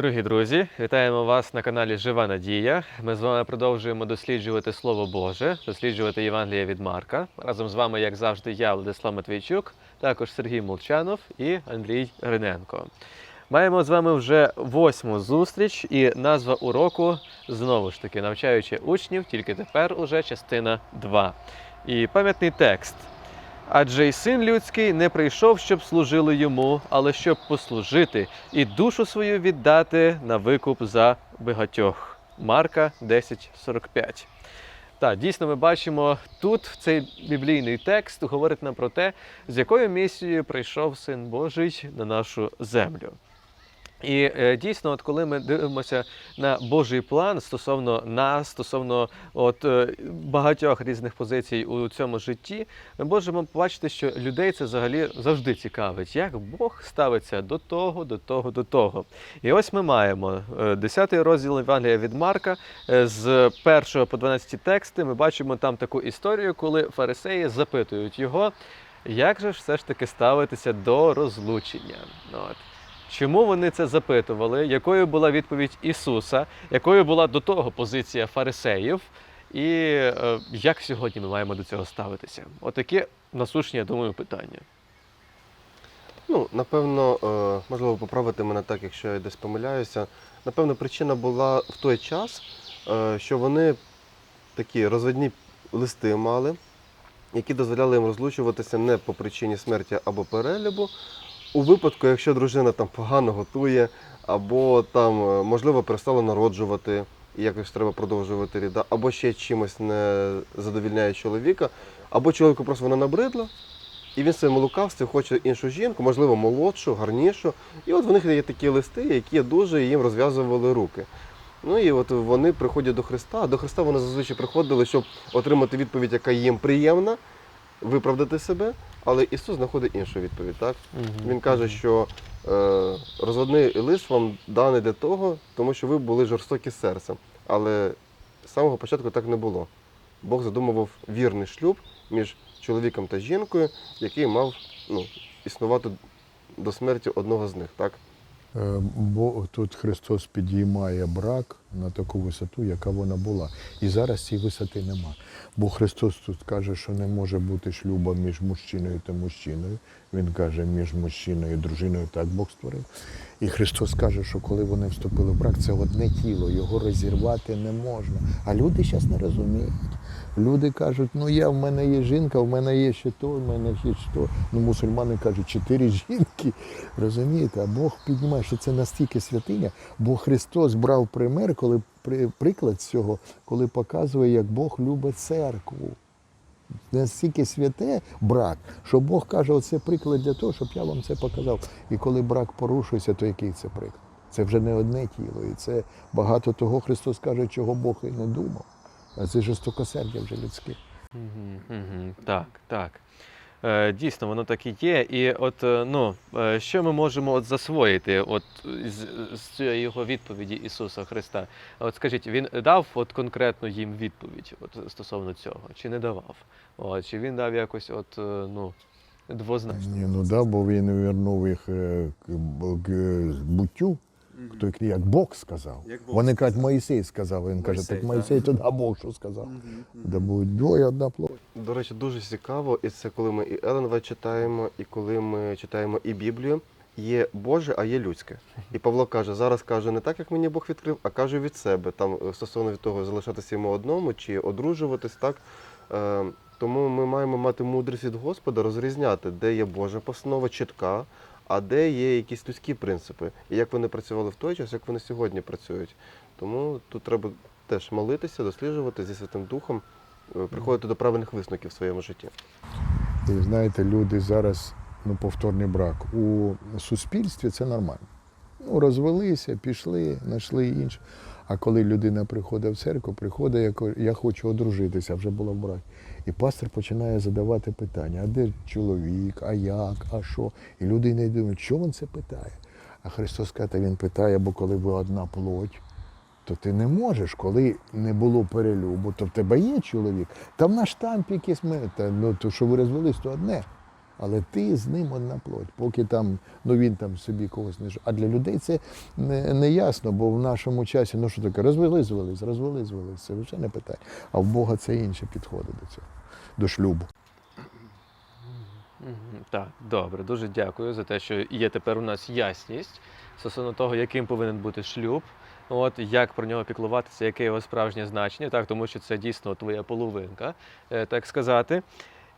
Дорогі друзі, вітаємо вас на каналі Жива Надія. Ми з вами продовжуємо досліджувати Слово Боже, досліджувати Євангелія від Марка. Разом з вами, як завжди, я, Владислав Матвійчук, також Сергій Молчанов і Андрій Гриненко. Маємо з вами вже восьму зустріч, і назва уроку знову ж таки навчаючи учнів, тільки тепер уже частина 2. І пам'ятний текст. Адже й син людський не прийшов, щоб служили йому, але щоб послужити і душу свою віддати на викуп за багатьох. Марка 10.45. Так, дійсно, ми бачимо тут цей біблійний текст говорить нам про те, з якою місією прийшов Син Божий на нашу землю. І е, дійсно, от коли ми дивимося на Божий план стосовно нас, стосовно от, е, багатьох різних позицій у цьому житті, ми можемо побачити, що людей це взагалі завжди цікавить, як Бог ставиться до того, до того, до того. І ось ми маємо е, 10 розділ Євангелія від Марка е, з 1 по 12 тексти. Ми бачимо там таку історію, коли фарисеї запитують його, як же все ж таки ставитися до розлучення. От. Чому вони це запитували? Якою була відповідь Ісуса? Якою була до того позиція фарисеїв? І е, як сьогодні ми маємо до цього ставитися? Отакі насущні, я думаю, питання. Ну, напевно, е, можливо, поправити мене так, якщо я десь помиляюся. Напевно, причина була в той час, е, що вони такі розвідні листи мали, які дозволяли їм розлучуватися не по причині смерті або перелюбу. У випадку, якщо дружина там погано готує, або там, е, можливо, перестала народжувати, і якось треба продовжувати ріда, або ще чимось не задовільняє чоловіка, або чоловіку просто вона набридла, і він в своєму лукавстві хоче іншу жінку, можливо, молодшу, гарнішу. І от в них є такі листи, які дуже їм розв'язували руки. Ну і от вони приходять до Христа. До Христа вони зазвичай приходили, щоб отримати відповідь, яка їм приємна, виправдати себе. Але Ісус знаходить іншу відповідь. Так? Він каже, що е, розводний лист вам даний для того, тому що ви були жорстокі серцем. Але з самого початку так не було. Бог задумував вірний шлюб між чоловіком та жінкою, який мав ну, існувати до смерті одного з них. Так? Е, Бо тут Христос підіймає брак на таку висоту, яка вона була. І зараз цієї висоти нема. Бо Христос тут каже, що не може бути шлюба між мужчиною та мужчиною. Він каже, між мужчиною і дружиною так Бог створив. І Христос каже, що коли вони вступили в брак, це одне тіло, його розірвати не можна. А люди зараз не розуміють. Люди кажуть, ну я в мене є жінка, в мене є ще то, в мене ще то. Ну, мусульмани кажуть, чотири жінки. Розумієте, а Бог піднімає, що це настільки святиня, бо Христос брав пример, коли при- приклад цього, коли показує, як Бог любить церкву. Настільки святе брак, що Бог каже, оце приклад для того, щоб я вам це показав. І коли брак порушується, то який це приклад? Це вже не одне тіло. І це багато того Христос каже, чого Бог і не думав. А це жорстокосердя вже людське. Угу, угу. Так, так. Е, дійсно, воно так і є. І от е, ну, е, що ми можемо от засвоїти от, з, з цієї його відповіді Ісуса Христа? От скажіть, він дав от конкретно їм відповідь от, стосовно цього, чи не давав? От, чи він дав якось от, ну, двозначно? Ні, ну да, бо він вернув їх к, б- к буттю. Хто як Бог сказав. Як Бог Вони кажуть, Моїсей сказав. Він каже, так Моїсей, то да Бог що сказав. Да будуть двоє, одна плоть. До речі, дуже цікаво, і це коли ми і Елен Вайт читаємо, і коли ми читаємо і Біблію. Є Боже, а є людське. І Павло каже, зараз каже не так, як мені Бог відкрив, а каже від себе. Там е, стосовно від того, залишатися йому одному чи одружуватись, так. Е, тому ми маємо мати мудрість від Господа, розрізняти, де є Божа постанова, чітка, а де є якісь людські принципи. І як вони працювали в той час, як вони сьогодні працюють. Тому тут треба теж молитися, досліджувати зі Святим Духом, е, приходити до правильних висновків в своєму житті. І знаєте, люди зараз, ну, повторний брак. У суспільстві це нормально. Ну, розвелися, пішли, знайшли інше. А коли людина приходить в церкву, приходить, я я хочу одружитися, вже була в бракі. І пастор починає задавати питання: а де чоловік, а як, а що? І люди не думають, що він це питає. А Христос каже, він питає, бо коли ви одна плоть, то ти не можеш, коли не було перелюбу, то в тебе є чоловік. Там на штамп якийсь ми, ну, то що ви розвелись, то одне. Але ти з ним одна плоть, поки там, ну він там собі когось не ж. А для людей це не, не ясно, бо в нашому часі, ну що таке, розвели, звелись, розвели, звелись, це вже не питання. А в Бога це інше підходить до цього, до шлюбу. Так, добре, дуже дякую за те, що є тепер у нас ясність стосовно того, яким повинен бути шлюб, от як про нього піклуватися, яке його справжнє значення, так, тому що це дійсно твоя половинка, е, так сказати.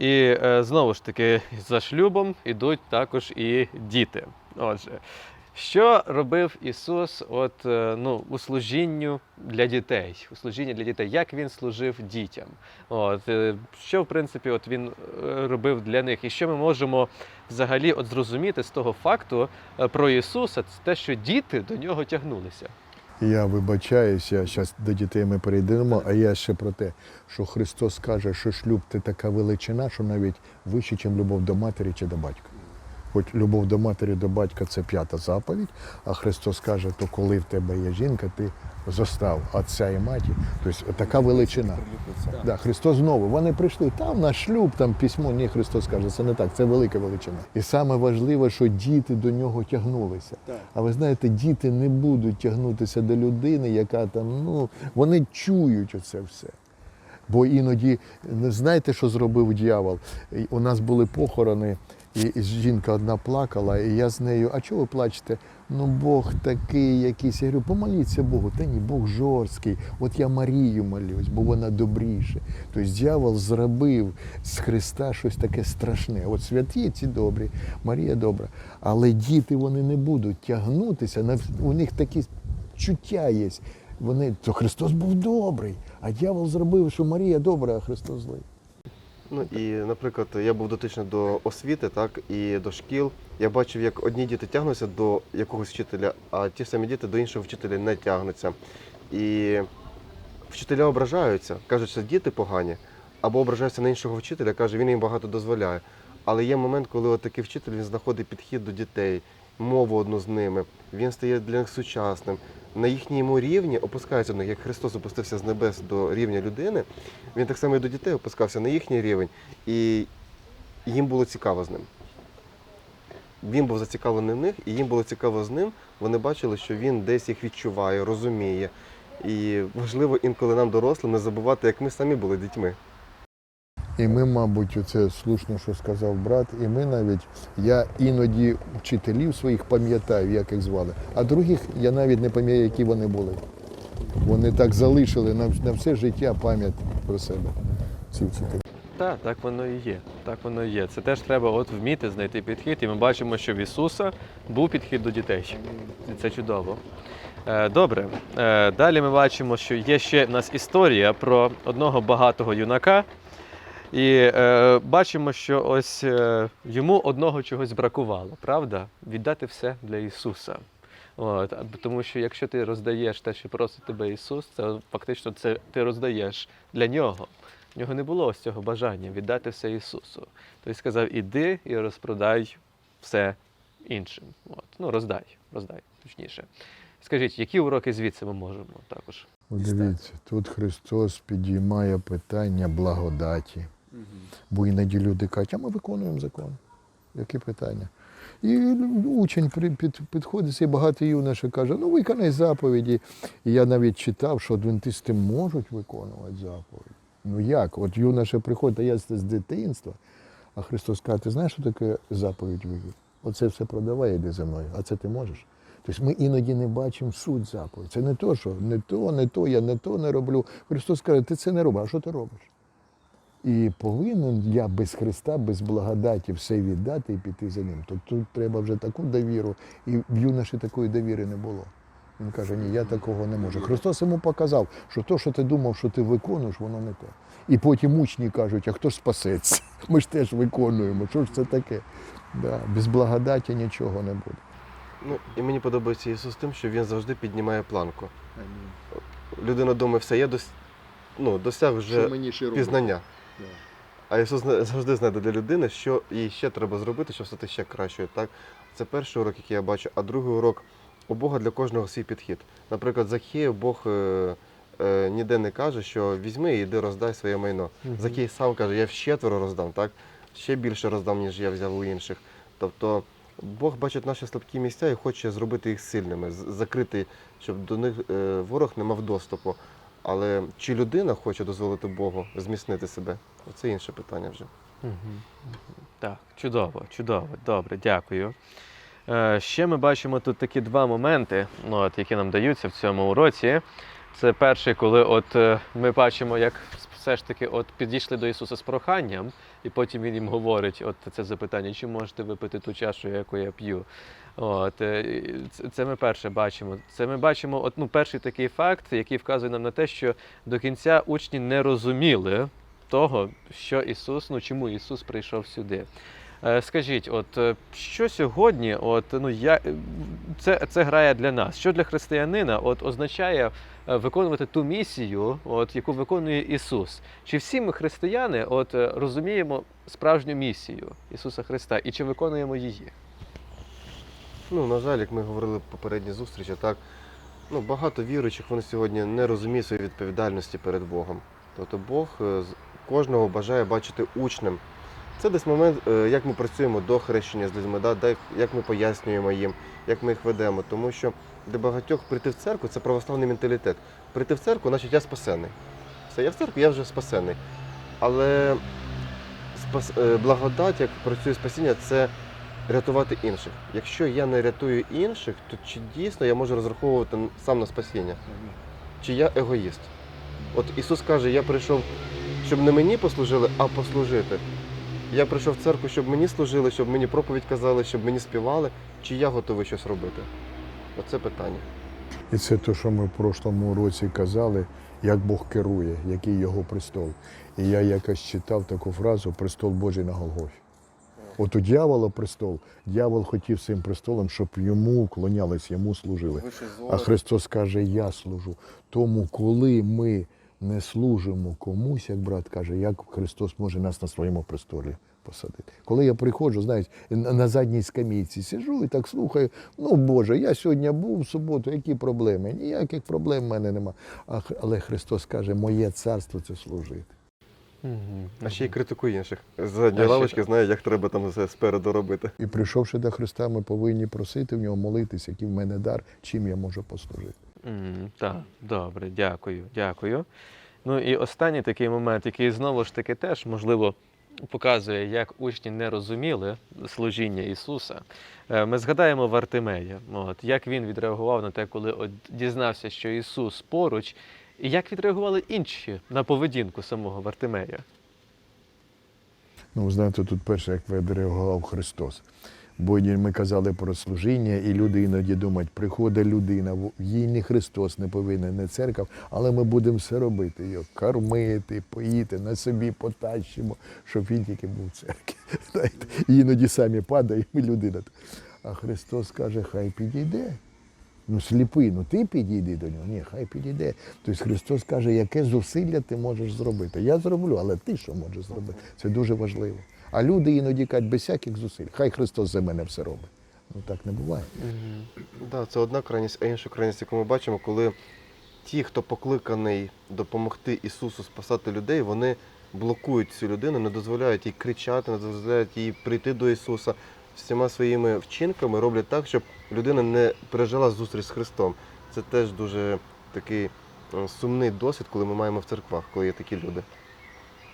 І е, знову ж таки, за шлюбом ідуть також і діти. Отже, що робив Ісус от, е, ну, у служінню для дітей? У служінні для дітей, як він служив дітям? От, е, що, в принципі, от він робив для них? І що ми можемо взагалі от зрозуміти з того факту про Ісуса, це те, що діти до нього тягнулися. Я вибачаюся, зараз до дітей ми перейдемо, а я ще про те, що Христос каже, що шлюб це така величина, що навіть вище, ніж любов до матері чи до батька. Хоч любов до матері, до батька це п'ята заповідь, а Христос каже, то коли в тебе є жінка, ти зостав отця і маті. Тобто така величина. Да, Христос знову. Вони прийшли там на шлюб, там письмо. Ні, Христос каже, це не так, це велика величина. І саме важливе, що діти до нього тягнулися. А ви знаєте, діти не будуть тягнутися до людини, яка там, ну, вони чують оце все. Бо іноді, знаєте, що зробив дьявол? У нас були похорони, і жінка одна плакала, і я з нею, а чого ви плачете? Ну Бог такий якийсь. Я говорю, помоліться Богу. Та ні, Бог жорсткий. От я Марію молюсь, бо вона добріше. Тобто дьявол зробив з Христа щось таке страшне. От святі ці добрі, Марія добра. Але діти вони не будуть тягнутися. У них такі чуття є. Вони, то Христос був добрий, а дьявол зробив, що Марія добра, а Христос злий. Ну і, наприклад, я був дотичний до освіти, так і до шкіл. Я бачив, як одні діти тягнуться до якогось вчителя, а ті самі діти до іншого вчителя не тягнуться. І вчителя ображаються, кажуть, що діти погані, або ображаються на іншого вчителя, каже, він їм багато дозволяє. Але є момент, коли от такий вчитель він знаходить підхід до дітей, мову одну з ними, він стає для них сучасним. На їхньому рівні опускається до як Христос опустився з небес до рівня людини, він так само і до дітей опускався на їхній рівень, і їм було цікаво з ним. Він був зацікавлений в них, і їм було цікаво з ним. Вони бачили, що він десь їх відчуває, розуміє. І важливо інколи нам, дорослим, не забувати, як ми самі були дітьми. І ми, мабуть, це слушно, що сказав брат, і ми навіть, я іноді вчителів своїх пам'ятаю, як їх звали, а других я навіть не пам'ятаю, які вони були. Вони так залишили на, на все життя пам'ять про себе. Так, так воно і є. Так воно і є. Це теж треба от вміти знайти підхід, і ми бачимо, що в Ісуса був підхід до дітей. І це чудово. Е, Добре. Е, Далі ми бачимо, що є ще в нас історія про одного багатого юнака. І е, бачимо, що ось е, йому одного чогось бракувало, правда? Віддати все для Ісуса. От, тому що якщо ти роздаєш те, що просить тебе Ісус, це фактично це ти роздаєш для нього. В нього не було ось цього бажання віддати все Ісусу. Тобто сказав, іди і розпродай все іншим. От. Ну, роздай, роздай, точніше. Скажіть, які уроки звідси ми можемо також? Дивіться, тут Христос підіймає питання благодаті. Бо іноді люди кажуть, а ми виконуємо закон. Які питання? І учень підходить, і багато юношей каже, ну виконай заповіді. І я навіть читав, що адвентисти можуть виконувати заповіді. Ну як? От юноша приходить, а я з з дитинства. А Христос каже, ти знаєш, що таке заповідь вивів? Оце все продавай, іди за мною. А це ти можеш? Тобто ми іноді не бачимо суть заповіді. Це не то, що не то, не то, я не то не роблю. Христос каже, ти це не робиш, а що ти робиш? І повинен я без Христа, без благодаті все віддати і піти за ним. То тут треба вже таку довіру, і в юноші такої довіри не було. Він каже, ні, я такого не можу. Христос йому показав, що то, що ти думав, що ти виконуєш, воно не те. І потім учні кажуть, а хто ж спасеться? Ми ж теж виконуємо. Що ж це таке? Да, без благодаті нічого не буде. Ну і мені подобається Ісус тим, що він завжди піднімає планку. Людина думає, все, я дос... ну, досяг вже мені пізнання. А Ісус завжди знайде для людини, що їй ще треба зробити, щоб стати ще кращою. Так? Це перший урок, який я бачу, а другий урок у Бога для кожного свій підхід. Наприклад, Захею Бог е, е, ніде не каже, що візьми і йди роздай своє майно. Мгм. Захей сам каже, я вщетверо роздам. Так? ще більше роздам, ніж я взяв у інших. Тобто Бог бачить наші слабкі місця і хоче зробити їх сильними, закрити, щоб до них е, ворог не мав доступу. Але чи людина хоче дозволити Богу зміцнити себе? Це інше питання вже. Так, чудово, чудово. Добре, дякую. Е, Ще ми бачимо тут такі два моменти, ну, от, які нам даються в цьому уроці. Це перший, коли от е, ми бачимо, як все ж таки от підійшли до Ісуса з проханням, і потім Він їм говорить, от це запитання, чи можете випити ту чашу, яку я п'ю. От, е, це- ми перше бачимо. Це ми бачимо от, ну, перший такий факт, який вказує нам на те, що до кінця учні не розуміли того, що Ісус, ну чому Ісус прийшов сюди. Е, Скажіть, от е, що сьогодні, от ну я це, це грає для нас? Що для християнина от означає виконувати ту місію, от яку виконує Ісус? Чи всі ми християни от розуміємо справжню місію Ісуса Христа і чи виконуємо її? Ну, на жаль, як ми говорили в попередній зустрічі, так ну, багато віруючих вони сьогодні не розуміють своєї відповідальності перед Богом. Тобто Бог е, кожного бажає бачити учнем. Це десь момент, е, як ми працюємо до хрещення з людьми, да, як ми пояснюємо їм, як ми їх ведемо. Тому що для багатьох прийти в церкву це православний менталітет. Прийти в церкву, значить я спасений. Все, я в церкві, я вже спасений. Але е, благодать, як працює спасіння, це рятувати інших. Якщо я не рятую інших, то чи дійсно я можу розраховувати сам на спасіння? Чи я егоїст? От Ісус каже, я прийшов, щоб не мені послужили, а послужити. Я прийшов в церкву, щоб мені служили, щоб мені проповідь казали, щоб мені співали, чи я готовий щось робити? Оце питання. І це те, що ми в прошлому році казали, як Бог керує, який його престол. І я якось читав таку фразу Престол Божий на Голгофі. От у дьявола престол, дьявол хотів цим престолом, щоб йому вклонялись, йому служили. А Христос каже, я служу. Тому, коли ми не служимо комусь, як брат каже, як Христос може нас на своєму престолі посадити. Коли я приходжу, знаєте, на на задній скамійці сижу і так слухаю, ну Боже, я сьогодні був в суботу, які проблеми? Ніяких проблем в мене нема. Але Христос каже, моє царство це служити. А ще й критикує інших. З задньої ще- лавочки знає, як треба там все спереду робити. І прийшовши до Христа, ми повинні просити в нього молитися, який в мене дар, чим я можу послужити. М, Так, добре, дякую, дякую. Ну і останній такий момент, який знову ж таки теж, можливо, показує, як учні не розуміли служіння Ісуса. Е, Ми згадаємо Вартимея, от, як він відреагував на те, коли дізнався, що Ісус поруч, і як відреагували інші на поведінку самого Вартимея. Ну, ви знаєте, тут перше, як відреагував Христос. Бо ми казали про служіння, і люди іноді думають, приходить людина, їй не Христос не повинен, не церква, але ми будемо все робити, його кормити, поїти, на собі потащимо, щоб він тільки був в церкві. І іноді самі падаємо, і людина. А Христос каже, хай підійде. Ну, сліпий, ну ти підійди до нього. Ні, хай підійде. Тобто Христос каже, яке зусилля ти можеш зробити. Я зроблю, але ти що можеш зробити? Це дуже важливо. А люди іноді кажуть, без всяких зусиль. Хай Христос за мене все робить. Ну так не буває. Да, це одна крайність, а інша крайність, яку ми бачимо, коли ті, хто покликаний допомогти Ісусу спасати людей, вони блокують цю людину, не дозволяють їй кричати, не дозволяють їй прийти до Ісуса. Всіма своїми вчинками роблять так, щоб людина не пережила зустріч з Христом. Це теж дуже такий е, сумний досвід, коли ми маємо в церквах, коли є такі люди.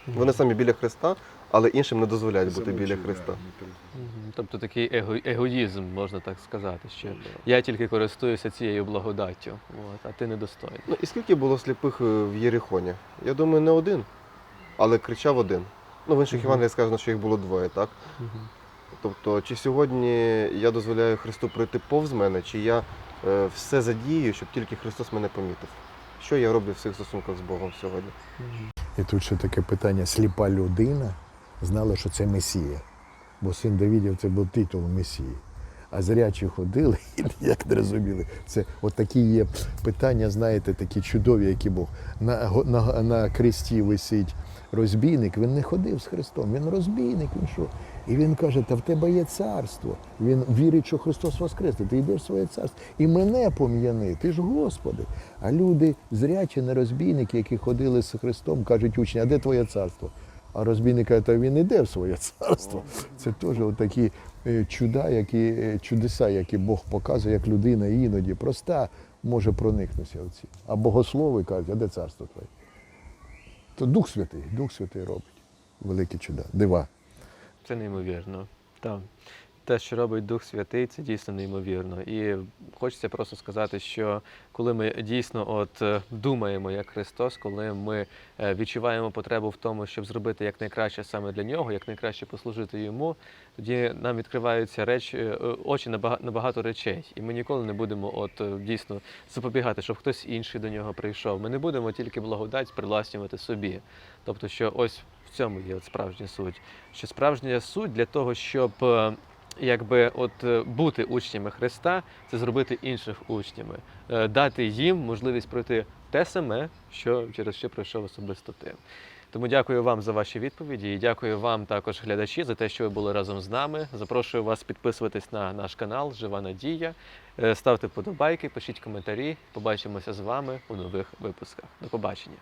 Вони самі біля Христа, але іншим не дозволяють бути біля Христа. Тобто такий его, егоїзм, можна так сказати, що я тільки користуюся цією благодаттю, от, а ти недостойний. Ну і скільки було сліпих е, в Єрихоні? Я думаю, не один, але кричав один. Ну, в інших. Євангеліях сказано, що їх було двоє, так? Тобто, чи сьогодні я дозволяю Христу пройти повз мене, чи я е, все задію, щоб тільки Христос мене помітив? Що я роблю в цих стосунках з Богом сьогодні? І тут ще таке питання: сліпа людина знала, що це Месія. Бо син Давідів це був титул Месії. А зрячі ходили і ніяк не розуміли. Це от такі є питання, знаєте, такі чудові, які Бог. На, на, на кресті висить розбійник, він не ходив з Христом, він розбійник, він що? І він каже, та в тебе є царство. Він вірить, що Христос воскресне, ти йдеш в своє царство. І мене пом'яни, ти ж Господи. А люди зрячі, не розбійники, які ходили з Христом, кажуть учні, а де твоє царство? А розбійник каже, та він іде в своє царство. Це теж такі чуда, які, е, чудеса, які Бог показує, як людина іноді проста може проникнутися в ці. А богослови кажуть, а де царство твоє? То Дух Святий, Дух Святий робить великі чуда, дива. Це неймовірно. Так. Те, що робить Дух Святий, це дійсно неймовірно. І хочеться просто сказати, що коли ми дійсно от е, думаємо як Христос, коли ми е, відчуваємо потребу в тому, щоб зробити якнайкраще саме для нього, якнайкраще послужити йому, тоді нам відкриваються речі, е, очі на бага- багато речей. І ми ніколи не будемо от дійсно запобігати, щоб хтось інший до нього прийшов. Ми не будемо тільки благодать привласнювати собі. Тобто, що ось в цьому є справжня суть. Що справжня суть для того, щоб якби от е, бути учнями Христа, це зробити інших учнями, Е, дати їм можливість пройти те саме, що через що пройшов особисто ти. Тому дякую вам за ваші відповіді і дякую вам також, глядачі, за те, що ви були разом з нами. Запрошую вас підписуватись на наш канал Жива Надія. Е, Ставте вподобайки, пишіть коментарі. Побачимося з вами у нових випусках. До побачення.